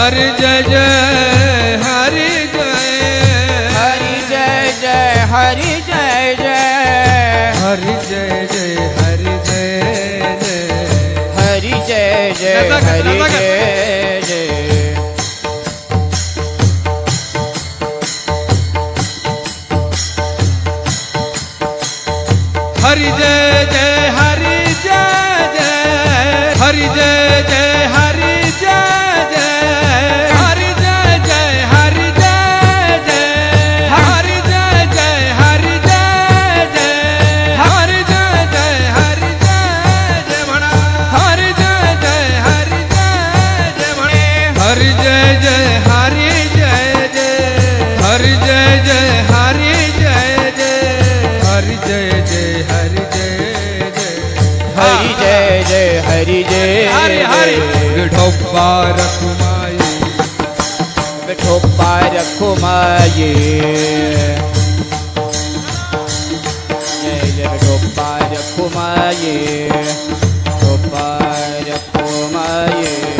હર જય જય હરિ જય. હરિ જય જય હરિ જય જય. હરિ જય જય હરિ જય જય. હરિ જય જય હરિ જય જય. હરિ જય જય હરિ જય જય. હરિ જય જય હરિ જય જય હરિ જય જય હરિ જય જય હરિ જય જય હરિ જય જય હરિ જય જય હરિ જય જય હરિ જય હરે હરે વિઠોપા રખુમાયે વિઠોપા રખુમાયે ગોપાલ કુમાયે ગોપાલ કુમાયે